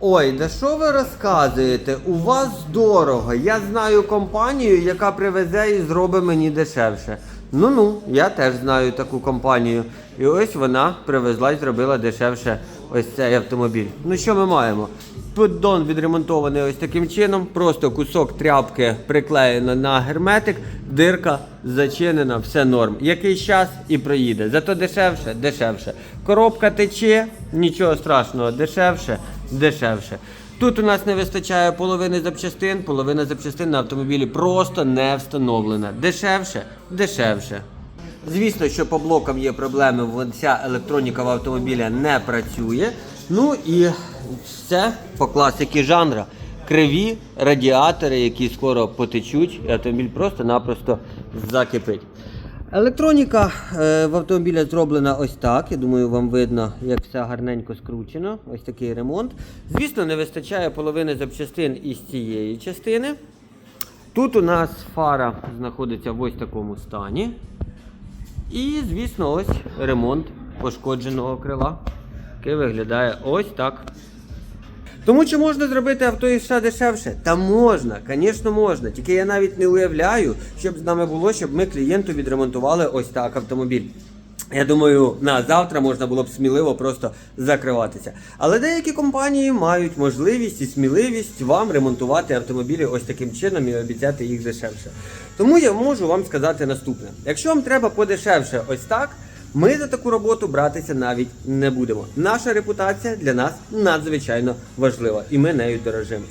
Ой, да що ви розказуєте? У вас дорого. Я знаю компанію, яка привезе і зробить мені дешевше. Ну ну, я теж знаю таку компанію. І ось вона привезла і зробила дешевше ось цей автомобіль. Ну що ми маємо? Поддон відремонтований ось таким чином, просто кусок тряпки приклеєно на герметик, дирка зачинена, все норм. Якийсь час і проїде. Зато дешевше, дешевше. Коробка тече, нічого страшного, дешевше, дешевше. Тут у нас не вистачає половини запчастин, половина запчастин на автомобілі просто не встановлена. Дешевше, дешевше. Звісно, що по блокам є проблеми, вся електроніка в автомобілі не працює. Ну і все по класики жанра. Криві радіатори, які скоро потечуть, і автомобіль просто-напросто закипить. Електроніка е, в автомобілі зроблена ось так. Я думаю, вам видно, як все гарненько скручено. Ось такий ремонт. Звісно, не вистачає половини запчастин із цієї частини. Тут у нас фара знаходиться в ось такому стані. І, звісно, ось ремонт пошкодженого крила, який виглядає ось так. Тому чи можна зробити авто і ще дешевше? Та можна, звісно, можна. Тільки я навіть не уявляю, що б з нами було, щоб ми клієнту відремонтували ось так автомобіль. Я думаю, на завтра можна було б сміливо просто закриватися. Але деякі компанії мають можливість і сміливість вам ремонтувати автомобілі ось таким чином і обіцяти їх дешевше. Тому я можу вам сказати наступне: якщо вам треба подешевше ось так. Ми за таку роботу братися навіть не будемо. Наша репутація для нас надзвичайно важлива, і ми нею дорожимо.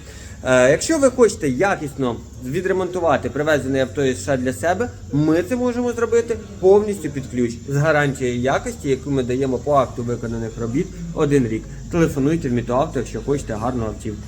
Е, якщо ви хочете якісно відремонтувати привезене авто із США для себе, ми це можемо зробити повністю під ключ з гарантією якості, яку ми даємо по акту виконаних робіт один рік. Телефонуйте в Мітоавто, якщо хочете гарну автівку.